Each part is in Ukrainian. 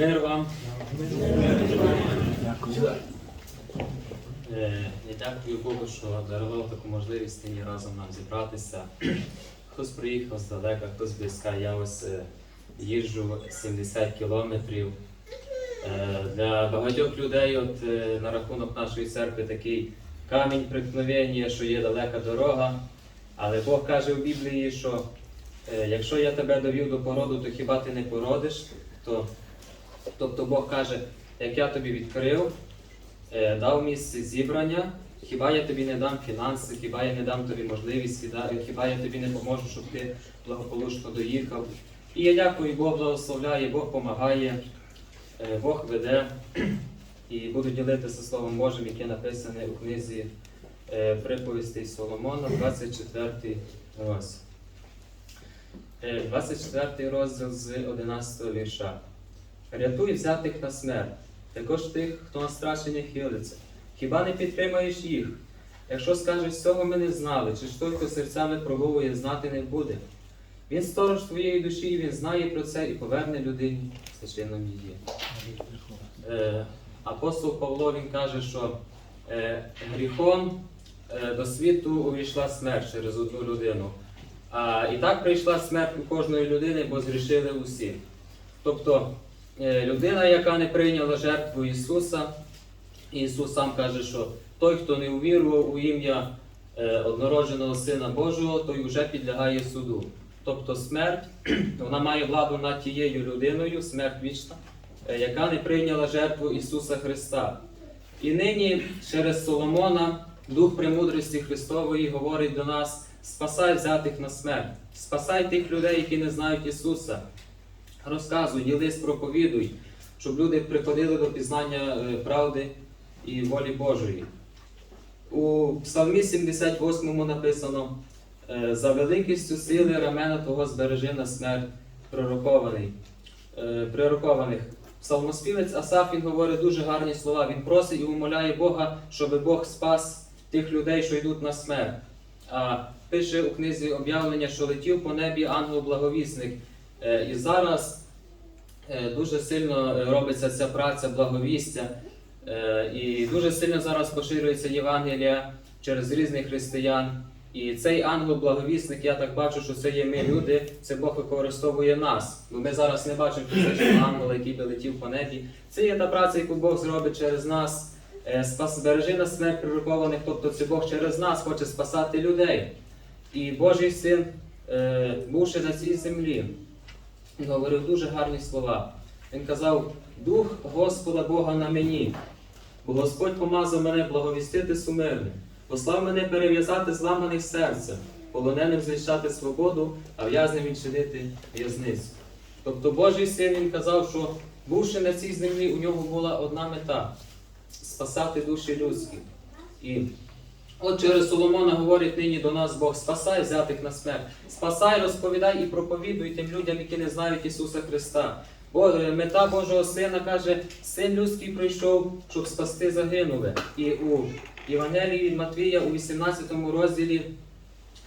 Мир вам. Е, Я дякую Богу, що дарував таку можливість нині разом нам зібратися. Хтось приїхав здалека, хтось близька. Я ось е, їжджу 70 кілометрів. Е, Для багатьох людей от, на рахунок нашої церкви такий камінь преткновення, що є далека дорога. Але Бог каже в Біблії, що якщо я тебе довів до породу, то хіба ти не породиш? То, тобто Бог каже, як я тобі відкрив, е, дав місце зібрання, хіба я тобі не дам фінанси, хіба я не дам тобі можливість, хіба- я тобі не поможу, щоб ти благополучно доїхав. І я дякую, Бог благословляє, Бог допомагає, Бог веде. І буду ділитися Словом Божим, яке написане у книзі е, приповістей Соломона, 24 розділ. Е, 24 розділ з 11 вірша. Рятуй взятих на смерть, також тих, хто на страшення хилиться. Хіба не підтримаєш їх? Якщо скажеш, цього ми не знали, чи ж хто серцями пробовує, знати не буде. Він сторож твоєї душі, і він знає про це і поверне людині священном її. Е, апостол Павло він каже, що е, гріхом е, до світу увійшла смерть через одну людину. А, і так прийшла смерть у кожної людини, бо зрішили усі. Тобто людина, яка не прийняла жертву Ісуса, Ісус сам каже, що той, хто не увірував у ім'я е, однородженого Сина Божого, той вже підлягає суду. Тобто смерть, вона має владу над тією людиною, смерть вічна, е, яка не прийняла жертву Ісуса Христа. І нині через Соломона Дух премудрості Христової говорить до нас: спасай взятих на смерть, спасай тих людей, які не знають Ісуса. Розказуй, ділись, проповідуй, щоб люди приходили до пізнання е, правди і волі Божої. У Псалмі 78 написано: е, за великістю сили рамена того збережи на смерть пророкований, е, пророкованих. Псалмоспівець Асаф він говорить дуже гарні слова. Він просить і умоляє Бога, щоб Бог спас тих людей, що йдуть на смерть. А пише у книзі об'явлення, що летів по небі ангел-благовісник. Е, І зараз е, дуже сильно е, робиться ця праця благовістя. І дуже сильно зараз поширюється Євангелія через різних християн. І цей ангел-благовісник, я так бачу, що це є ми люди, це Бог використовує нас. Бо ми зараз не бачимо фізичного ангела, який би летів по небі. Це є та праця, яку Бог зробить через нас. Спас бережи на смерть прирокованих, тобто це Бог через нас хоче спасати людей. І Божий син, бувши на цій землі, говорив дуже гарні слова. Він казав: Дух Господа Бога на мені, бо Господь помазав мене благовістити сумирним, послав мене перев'язати зламаних серцем, полоненим звіщати свободу, а в'язним відчинити в'язницю. Тобто Божий син він казав, що бувши на цій землі, у нього була одна мета спасати душі людські. І от через Соломона говорить нині до нас Бог, спасай взятих на смерть, спасай, розповідай і проповідуй тим людям, які не знають Ісуса Христа. Бо мета Божого Сина каже, син людський прийшов, щоб спасти загинули. І у Євангелії від Матвія у 18 розділі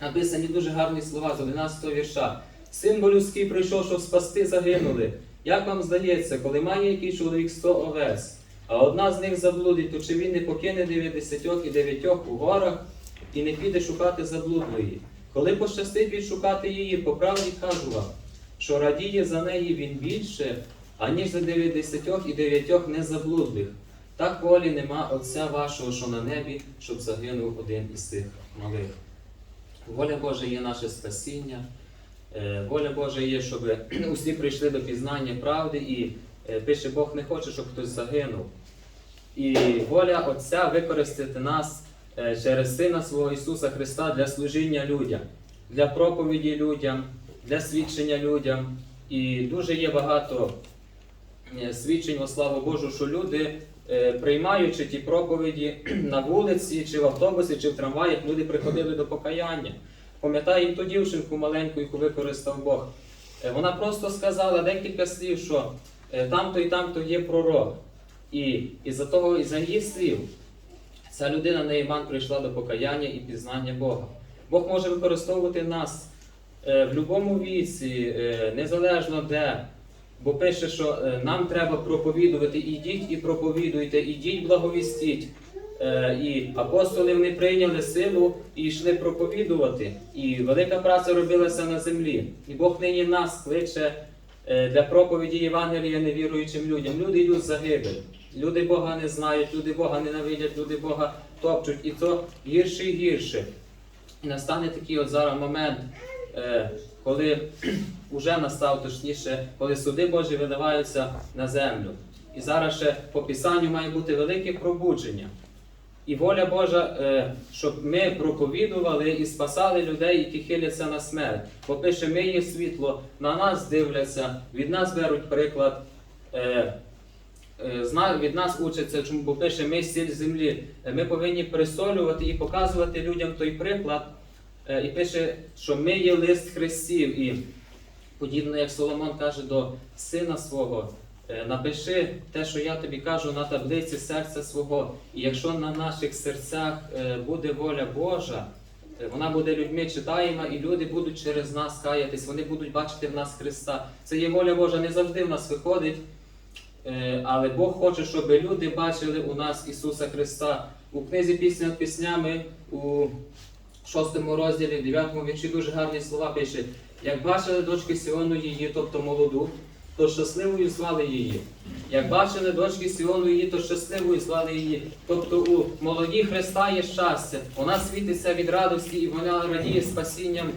написані дуже гарні слова з 11 вірша. Син бо людський прийшов, щоб спасти загинули. Як вам здається, коли має який чоловік 100 овець, а одна з них заблудить, то чи він не покине 90 і 9 у горах і не піде шукати заблудлої? Коли пощастить відшукати її, по правді кажу вам, що радіє за неї він більше, аніж за 90 і 9 незаблудлих. Так волі нема Отця вашого, що на небі, щоб загинув один із цих малих. Воля Божа є наше спасіння. Е, Воля Божа є, щоб усі прийшли до пізнання правди, і пише Бог не хоче, щоб хтось загинув. І воля Отця використати нас е, через Сина свого Ісуса Христа для служіння людям, для проповіді людям, для свідчення людям. І дуже є багато е, свідчень во славу Божу, що люди, е, приймаючи ті проповіді на вулиці, чи в автобусі, чи в трамваях, люди приходили до покаяння. Пам'ятаю ту дівчинку маленьку, яку використав Бог. Е, Вона просто сказала декілька слів, що е, там-то і там-то є пророк. І із-за того, із-за її слів, ця людина Нейман прийшла до покаяння і пізнання Бога. Бог може використовувати нас е, в будь-якому віці, е, незалежно де. Бо пише, що е, нам треба проповідувати, ідіть і проповідуйте, ідіть благовістіть. Е, І апостоли вони прийняли силу і йшли проповідувати. І велика праця робилася на землі. І Бог нині нас кличе е, для проповіді Євангелія невіруючим людям. Люди йдуть загибель. Люди Бога не знають, люди Бога ненавидять, люди Бога топчуть. І то гірше і гірше. Настане такий от зараз момент, е, коли вже настав точніше, коли суди Божі видаваються на землю. І зараз ще по Писанню має бути велике пробудження. І воля Божа, е, щоб ми проповідували і спасали людей, які хиляться на смерть. Бо пише, ми є світло, на нас дивляться, від нас беруть приклад. Е, е, від нас учаться, бо пише, ми сіль землі. Ми повинні присолювати і показувати людям той приклад. І пише, що ми є лист Христів. І подібно як Соломон каже до сина свого, напиши те, що я тобі кажу на таблиці серця свого. І якщо на наших серцях е, буде воля Божа, е, вона буде людьми читаєма, і люди будуть через нас каятись, вони будуть бачити в нас Христа. Це є воля Божа, не завжди в нас виходить. Е, Але Бог хоче, щоб люди бачили у нас Ісуса Христа. У книзі пісня над піснями у шостому розділі, дев'ятому вірші дуже гарні слова пише. Як бачили дочки Сіону її, тобто молоду, то щасливою звали її. Як бачили дочки Сіону її, то щасливою звали її. Тобто у молоді Христа є щастя. Вона світиться від радості і вона радіє спасінням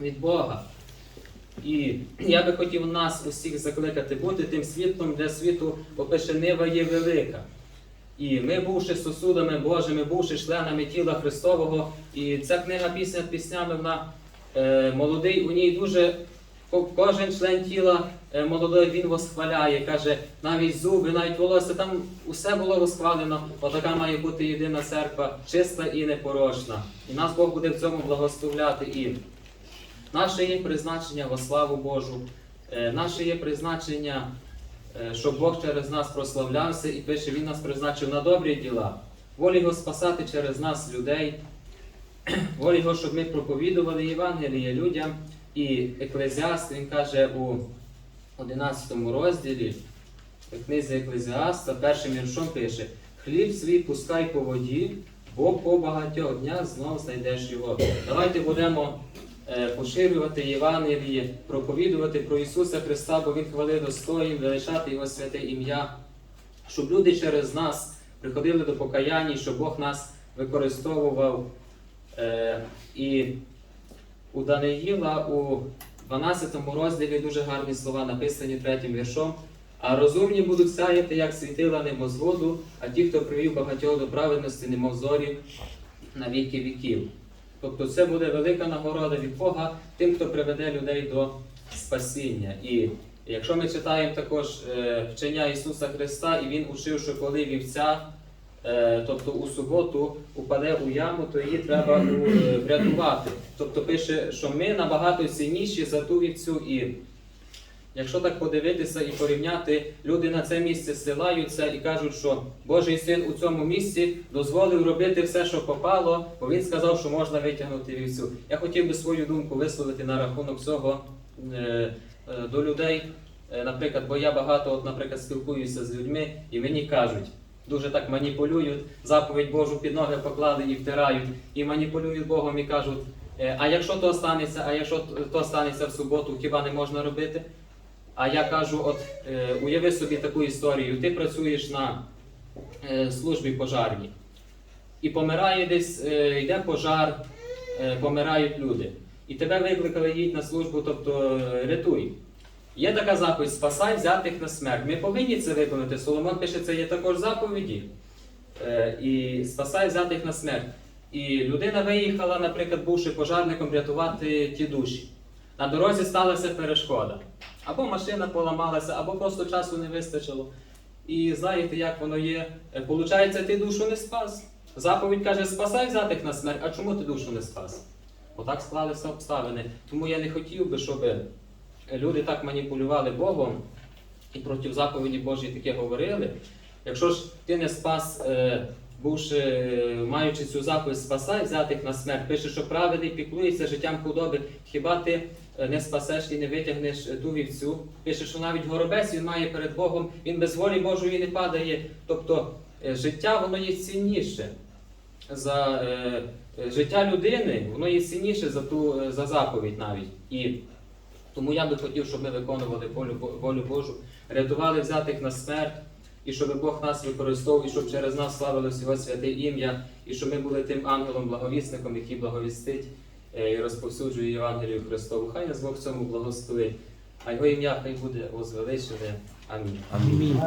від Бога. І я би хотів нас усіх закликати бути тим світлом для світу, бо пише нива є велика. І ми, бувши сосудами Божими, бувши членами тіла Христового, і ця книга пісня піснями, вона е, молодий, у ній дуже кожен член тіла молодий він восхваляє, каже, навіть зуби, навіть волосся, там усе було восхвалено. Отака має бути єдина церква, чиста і непорочна. І нас Бог буде в цьому благословляти. І Наше є призначення во славу Божу, Е, наше є призначення, е, щоб Бог через нас прославлявся і пише, Він нас призначив на добрі діла. Волі Його спасати через нас людей, волі Його, щоб ми проповідували Євангеліє людям. І Еклезіаст, він каже у 11 розділі, в книзі Еклезіаста, першим віршом пише: Хліб свій пускай по воді, бо по багатьох днях знов знайдеш його. Давайте будемо е, поширювати Євангеліє, проповідувати про Ісуса Христа, бо Він хвали достоїн, величати Його святе ім'я, щоб люди через нас приходили до покаяння, щоб Бог нас використовував. Е, і у Даниїла у 12 розділі дуже гарні слова написані третім віршом. А розумні будуть сяяти, як світила небозводу, а ті, хто привів багатьох до праведності, немов зорі на віки віків. Тобто це буде велика нагорода від Бога тим, хто приведе людей до спасіння. І якщо ми читаємо також е, вчення Ісуса Христа, і Він учив, що коли вівця, тобто у суботу, упаде у яму, то її треба е, врятувати. Тобто пише, що ми набагато цінніші за ту вівцю. І Якщо так подивитися і порівняти, люди на це місце силаються і кажуть, що Божий син у цьому місці дозволив робити все, що попало, бо він сказав, що можна витягнути вівцю. Я хотів би свою думку висловити на рахунок цього е, е, до людей. Е, Наприклад, бо я багато, от, наприклад, спілкуюся з людьми, і мені кажуть, дуже так маніпулюють, заповідь Божу під ноги поклали і втирають, і маніпулюють Богом і кажуть, «Е, а якщо то станеться, а якщо то станеться в суботу, хіба не можна робити? А я кажу, от е, уяви собі таку історію. Ти працюєш на е, службі пожарній, і помирає десь, йде пожар, помирають люди. І тебе викликали їдь на службу, тобто рятуй. Є така заповідь спасай взятих на смерть. Ми повинні це виконати. Соломон пише, це є також заповіді. Е, і спасай взятих на смерть. І людина виїхала, наприклад, бувши пожарником, рятувати ті душі. На дорозі сталася перешкода. Або машина поламалася, або просто часу не вистачило. І знаєте, як воно є. Е, Получається, ти душу не спас. Заповідь каже, спасай взятих на смерть. А чому ти душу не спас? Отак склалися обставини. Тому я не хотів би, щоб люди так маніпулювали Богом і проти заповіді Божої таке говорили. Якщо ж ти не спас, е, бувши, е, маючи цю заповідь, спасай взятих на смерть, пише, що праведний піклується життям худоби, хіба ти е, не спасеш і не витягнеш ту вівцю. Пише, що навіть горобець він має перед Богом, він без волі Божої не падає. Тобто життя воно є цінніше за е, життя людини, воно є цінніше за ту за заповідь навіть. І тому я би хотів, щоб ми виконували волю, волю Божу, рятували взятих на смерть, і щоб Бог нас використовував, і щоб через нас славилось Його святе ім'я, і щоб ми були тим ангелом-благовісником, який благовістить е, і розповсюджує Євангелію Христову. Хай нас Бог в цьому благословить. А його ім'я хай буде возвеличене. Амінь. Амінь.